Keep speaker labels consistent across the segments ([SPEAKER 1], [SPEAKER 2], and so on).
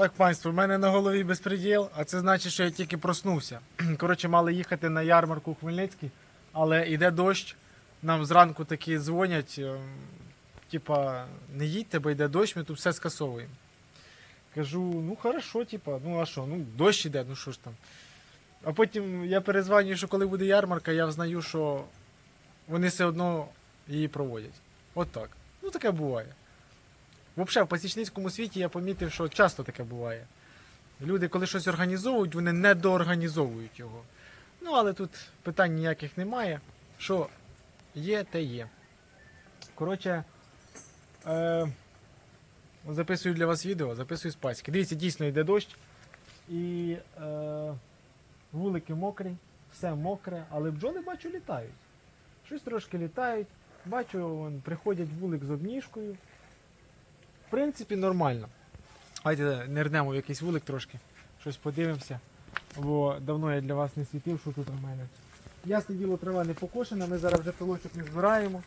[SPEAKER 1] Так, панство, в мене на голові безпреділ, а це значить, що я тільки проснувся. Коротше, мали їхати на ярмарку у Хмельницький, але йде дощ. Нам зранку такі дзвонять. ем, Типа, не їдьте, бо йде дощ, ми тут все скасовуємо. Кажу, ну хорошо, типа, ну а що, ну дощ іде, ну що ж там. А потім я перезвонюю, що коли буде ярмарка, я взнаю, що вони все одно її проводять. От так. Ну таке буває. Взагалі, в пасічницькому світі я помітив, що часто таке буває. Люди, коли щось організовують, вони недоорганізовують його. Ну, але тут питань ніяких немає. Що є, те є. Коротше, е, записую для вас відео, записую з паськи. Дивіться, дійсно йде дощ. І е, вулики мокрі, все мокре, але бджоли бачу літають. Щось трошки літають. Бачу, вон, приходять вулик з обніжкою. В принципі, нормально. Давайте нирнемо в якийсь вулик трошки. Щось подивимося. Бо давно я для вас не світив, що тут у мене. Ясне діло, трава не покошена, ми зараз вже пилочок не збираємо.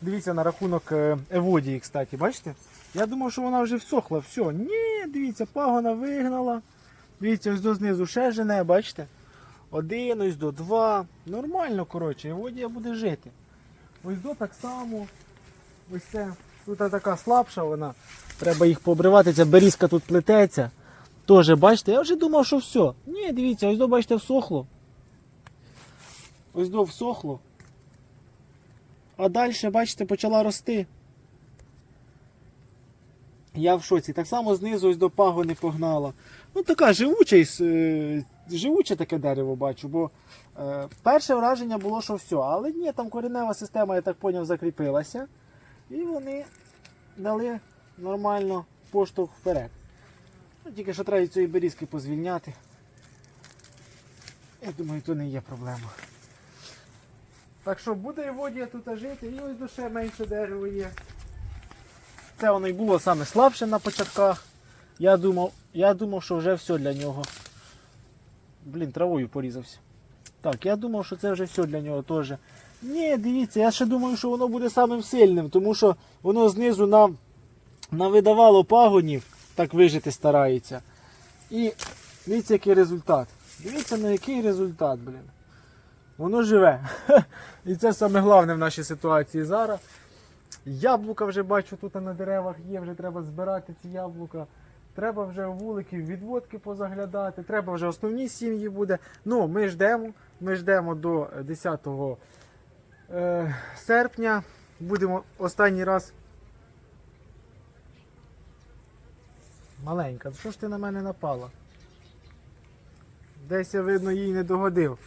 [SPEAKER 1] Дивіться на рахунок е, еводії, кстати, бачите? Я думав, що вона вже всохла. Все. Ні, дивіться, пагона вигнала. Дивіться, ось до знизу ще жене, бачите? Один, ось до два. Нормально, коротше, еводія буде жити. Ось до так само. Ось це. Тут така слабша вона. Треба їх пообривати. Ця берізка тут плететься. Тоже, бачите, я вже думав, що все. Ні, дивіться, ось до, бачите, всохло. Ось до всохло. А далі, бачите, почала рости. Я в шоці. Так само знизу ось до пагони погнала. Ну така живуча, е, живуче таке дерево бачу, бо е, перше враження було, що все. Але ні, там коренева система, я так поняв, закріпилася. І вони дали нормально поштовх вперед. Ну, тільки що треба цієї берізки позвільняти. Я думаю, то не є проблема. Так що буде Еводія тут жити, і ось до ще менше дерево є. Це воно і було саме слабше на початках. Я думав, я думав, що вже все для нього. Блін, травою порізався. Так, я думав, що це вже все для нього теж. Ні, дивіться, я ще думаю, що воно буде самим сильним, тому що воно знизу нам навидавало пагонів, так вижити старається. І дивіться, який результат. Дивіться, на який результат, блін. Воно живе. І це саме головне в нашій ситуації зараз. Яблука вже бачу тут на деревах є, вже треба збирати ці яблука. Треба вже у вуликів відводки позаглядати, треба вже основні сім'ї буде. Ну, ми ждемо, ми ждемо до 10 е, серпня. Будемо останній раз. Маленька, що ж ти на мене напала? Десь я, видно, їй не догодив.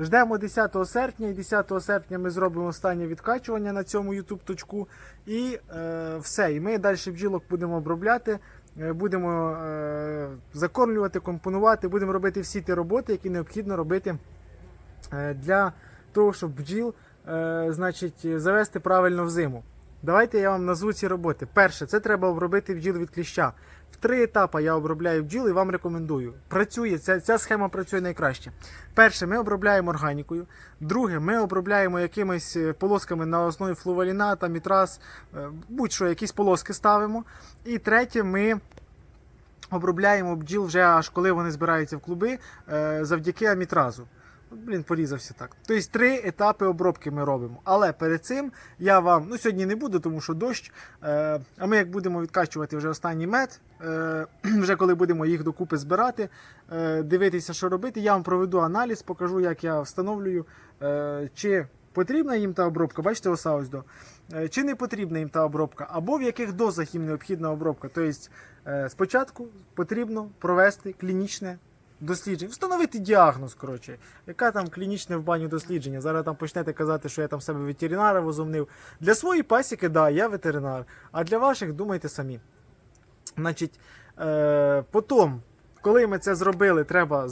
[SPEAKER 1] Ждемо 10 серпня, і 10 серпня ми зробимо останнє відкачування на цьому YouTube точку. І е, все. І ми далі бджілок будемо обробляти, е, будемо е, закормлювати, компонувати, будемо робити всі ті роботи, які необхідно робити е, для того, щоб бджіл е, значить, завести правильно в зиму. Давайте я вам назву ці роботи. Перше, це треба обробити бджіл від кліща. В три етапи я обробляю бджіл і вам рекомендую. Працює, ця, ця схема працює найкраще. Перше, ми обробляємо органікою. Друге, ми обробляємо якимись е, полосками на основі флуваліната, мітрас, е, будь-що, якісь полоски ставимо. І третє, ми обробляємо бджіл вже аж коли вони збираються в клуби завдяки амітразу. Блін, порізався так. Тобто три етапи обробки ми робимо. Але перед цим я вам, ну сьогодні не буду, тому що дощ. Е, а ми як будемо відкачувати вже останній мед, е, вже коли будемо їх докупи збирати, е, дивитися, що робити, я вам проведу аналіз, покажу, як я встановлюю, е, чи потрібна їм та обробка. Бачите, оса ось до. Е, Чи не потрібна їм та обробка, або в яких дозах їм необхідна обробка. Тобто е, спочатку потрібно провести клінічне дослідження, встановити діагноз, коротше, яка там клінічне в баню дослідження. Зараз там почнете казати, що я там себе ветеринара возомнив. Для своєї пасіки, да, я ветеринар, а для ваших думайте самі. Значить, е, потім, коли ми це зробили, треба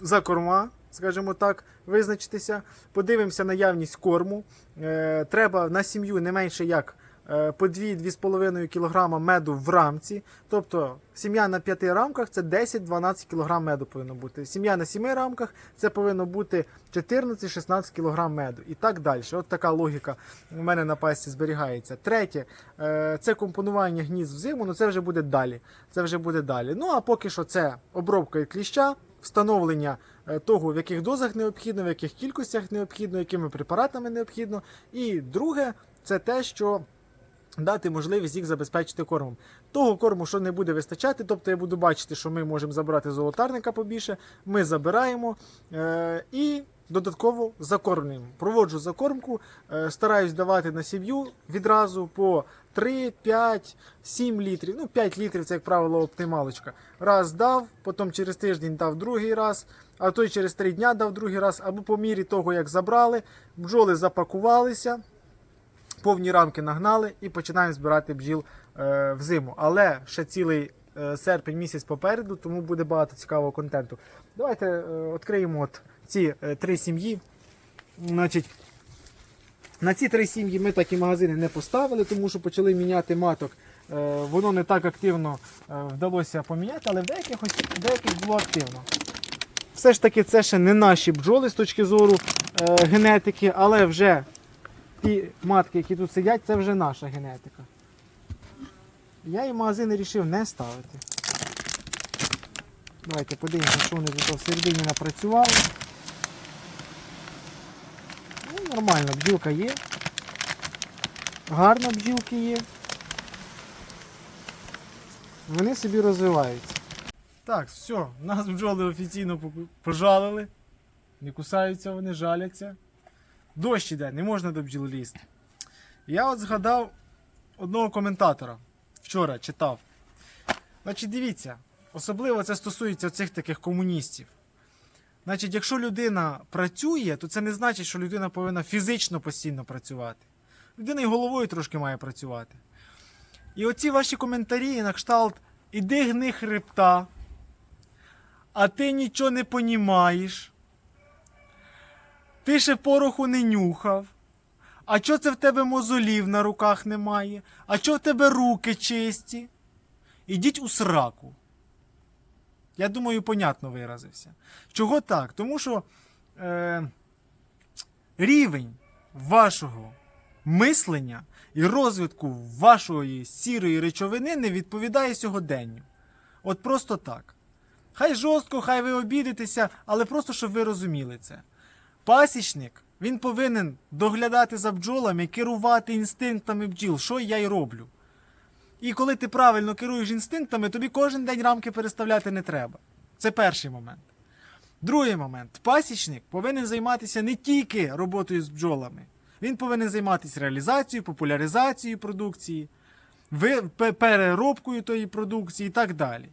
[SPEAKER 1] за корма, скажімо так, визначитися. Подивимося наявність корму. Е, треба на сім'ю не менше як по 2-2,5 кг меду в рамці. Тобто сім'я на 5 рамках це 10-12 кг меду повинно бути. Сім'я на 7 рамках це повинно бути 14-16 кг меду. І так далі. От така логіка у мене на пасті зберігається. Третє, е, це компонування гнізд в зиму, ну це вже буде далі. Це вже буде далі. Ну а поки що це обробка від кліща, встановлення е, того, в яких дозах необхідно, в яких кількостях необхідно, якими препаратами необхідно. І друге, це те, що дати можливість їх забезпечити кормом. Того корму, що не буде вистачати, тобто я буду бачити, що ми можемо забрати золотарника побільше, ми забираємо е- і додатково закормлюємо. Проводжу закормку, е- стараюсь давати на сім'ю відразу по 3, 5, 7 літрів. Ну, 5 літрів це, як правило, оптималочка. Раз дав, потім через тиждень дав другий раз, а той через 3 дня дав другий раз, або по мірі того, як забрали, бджоли запакувалися повні рамки нагнали і починаємо збирати бджіл е, взиму. Але ще цілий е, серпень місяць попереду, тому буде багато цікавого контенту. Давайте е, відкриємо от ці три сім'ї. Значить, на ці три сім'ї ми такі магазини не поставили, тому що почали міняти маток. Воно не так активно вдалося поміняти, але в деяких, в деяких було активно. Все ж таки, це ще не наші бджоли з точки зору е, генетики, але вже ті матки, які тут сидять, це вже наша генетика. Я і магазини вирішив не ставити. Давайте подивимося, що вони тут всередині напрацювали. Ну, нормально, бджілка є. Гарно бджілки є. Вони собі розвиваються. Так, все, нас бджоли офіційно пожалили. Не кусаються вони, жаляться. Дощ іде, не можна до бджіл лізти. Я от згадав одного коментатора. Вчора читав. Значить, дивіться, особливо це стосується цих таких комуністів. Значить, якщо людина працює, то це не значить, що людина повинна фізично постійно працювати. Людина і головою трошки має працювати. І оці ваші коментарі на кшталт іди гни хребта, а ти нічого не понімаєш. Ти ще пороху не нюхав. А чо це в тебе мозолів на руках немає? А чо в тебе руки чисті? Ідіть у сраку. Я думаю, понятно виразився. Чого так? Тому що е, рівень вашого мислення і розвитку вашої сірої речовини не відповідає сьогоденню. От просто так. Хай жорстко, хай ви обідетеся, але просто щоб ви розуміли це. Пасічник він повинен доглядати за бджолами, керувати інстинктами бджіл, що я й роблю. І коли ти правильно керуєш інстинктами, тобі кожен день рамки переставляти не треба. Це перший момент. Другий момент. Пасічник повинен займатися не тільки роботою з бджолами. Він повинен займатися реалізацією, популяризацією продукції, переробкою тої продукції і так далі.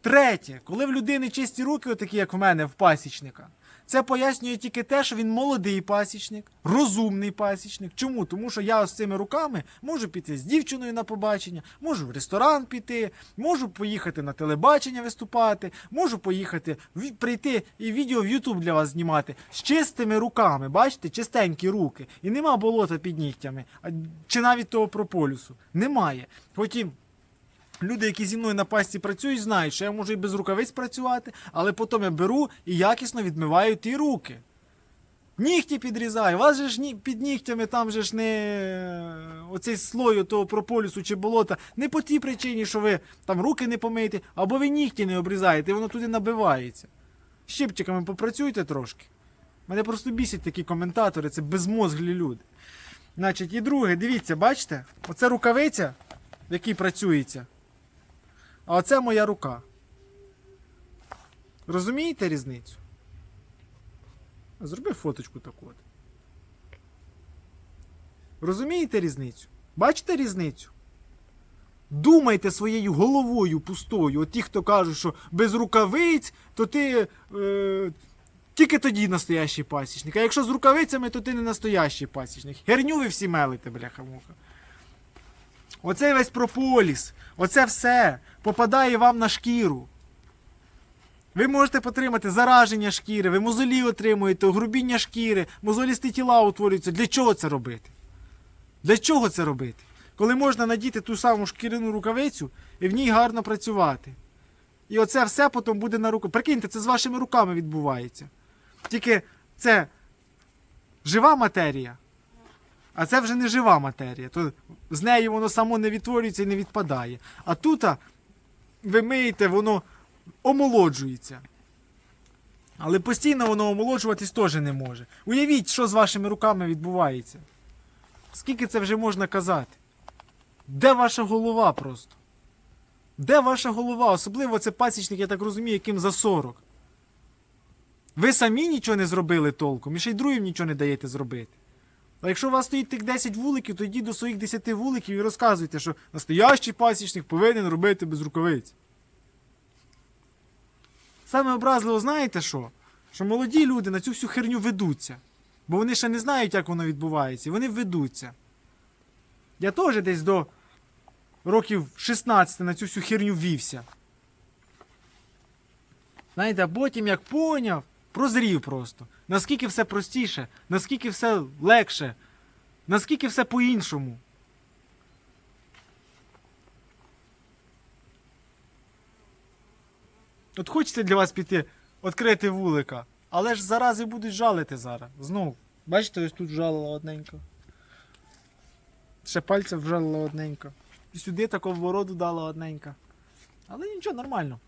[SPEAKER 1] Третє, коли в людини чисті руки, отакі як в мене, в пасічника, це пояснює тільки те, що він молодий пасічник, розумний пасічник. Чому? Тому що я з цими руками можу піти з дівчиною на побачення, можу в ресторан піти, можу поїхати на телебачення виступати, можу поїхати прийти і відео в YouTube для вас знімати з чистими руками. Бачите, чистенькі руки. І нема болота під нігтями, чи навіть того прополюсу. Немає. Потім. Люди, які зі мною на пасті працюють, знають, що я можу і без рукавиць працювати, але потім я беру і якісно відмиваю ті руки. Нігті підрізаю. Вас же ж під нігтями там же ж не е, оцей слой того прополісу чи болота. Не по тій причині, що ви там руки не помиєте, або ви нігті не обрізаєте, і воно туди набивається. Щипчиками попрацюйте трошки. Мене просто бісять такі коментатори, це безмозглі люди. Значить, і друге, дивіться, бачите? Оце рукавиця, в якій працюється. А оце моя рука. Розумієте різницю? Зроби фоточку таку от. Розумієте різницю? Бачите різницю? Думайте своєю головою пустою. От ті, хто кажуть, що без рукавиць, то ти е, тільки тоді настоящий пасічник. А якщо з рукавицями, то ти не настоящий пасічник. Херню ви всі мелите, бляха-муха. Оцей весь прополіс, оце все попадає вам на шкіру. Ви можете потримати зараження шкіри, ви мозолі отримуєте, огрубіння шкіри, мозолісті тіла утворюються. Для чого це робити? Для чого це робити? коли можна надіти ту саму шкіряну рукавицю і в ній гарно працювати. І оце все потім буде на руку. Прикиньте, це з вашими руками відбувається. Тільки це жива матерія, а це вже не жива матерія. То з неї воно само не відтворюється і не відпадає. А тут ви миєте, воно омолоджується. Але постійно воно омолоджуватись теж не може. Уявіть, що з вашими руками відбувається. Скільки це вже можна казати? Де ваша голова просто? Де ваша голова? Особливо це пасічник, я так розумію, яким за 40. Ви самі нічого не зробили толком, і ще й другим нічого не даєте зробити. А якщо у вас стоїть тих 10 вуликів, то йдіть до своїх 10 вуликів і розказуйте, що настоящий пасічник повинен робити без рукавиць. Саме образливо, знаєте що? Що молоді люди на цю всю херню ведуться. Бо вони ще не знають, як воно відбувається, і вони ведуться. Я теж десь до років 16 на цю всю херню вівся. Знаєте, а потім як поняв, прозрів просто. Наскільки все простіше, наскільки все легше, наскільки все по-іншому. От хочеться для вас піти, відкрити вулика, але ж зарази будуть жалити зараз. Знов. Бачите, ось тут жалила одненько. Ще пальця вжалила одненько. І сюди таку вороду дала одненька. Але нічого, нормально.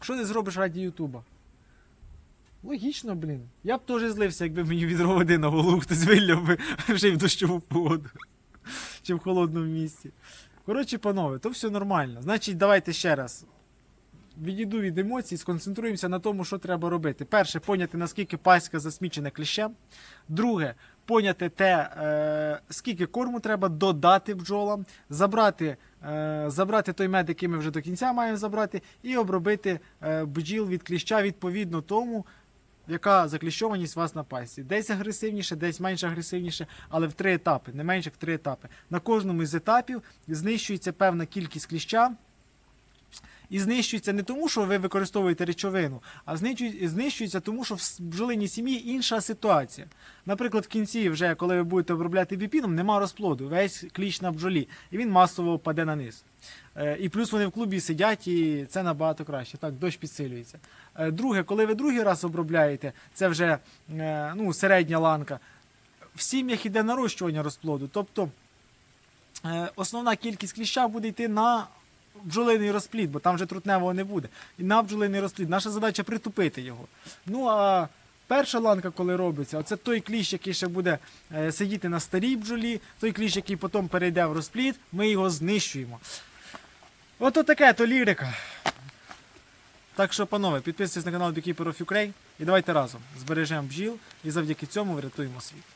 [SPEAKER 1] Що ти зробиш раді Ютуба? Логічно, блін. Я б теж злився, якби мені відро води на голову хтось вилляв би вже й в дощову погоду. Чи в холодному місці. Коротше, панове, то все нормально. Значить, давайте ще раз. Відійду від емоцій, сконцентруємося на тому, що треба робити. Перше, поняти, наскільки паська засмічена кліщем. Друге, поняти те, е, скільки корму треба додати бджолам, забрати, е, забрати той мед, який ми вже до кінця маємо забрати, і обробити е, бджіл від кліща відповідно тому, яка закліщованість у вас на пасі. Десь агресивніше, десь менш агресивніше, але в три етапи, не менше в три етапи. На кожному з етапів знищується певна кількість кліща. І знищується не тому, що ви використовуєте речовину, а знищується, тому, що в бджолиній сім'ї інша ситуація. Наприклад, в кінці, вже коли ви будете обробляти біпіном, нема розплоду, весь кліщ на бджолі, і він масово паде на низ. Е, І плюс вони в клубі сидять, і це набагато краще. Так, дощ підсилюється. Е, Друге, коли ви другий раз обробляєте, це вже е, ну, середня ланка. В сім'ях іде нарощування розплоду. Тобто основна кількість кліща буде йти на бджолиний розплід, бо там вже трутневого не буде. І на бджолиний розплід. Наша задача притупити його. Ну а перша ланка, коли робиться, це той кліщ, який ще буде е, сидіти на старій бджолі, той кліщ, який потім перейде в розплід, ми його знищуємо. Ото таке то лірика. Так що, панове, підписуйтесь на канал Beekeeper of Ukraine і давайте разом збережемо бджіл і завдяки цьому врятуємо світ.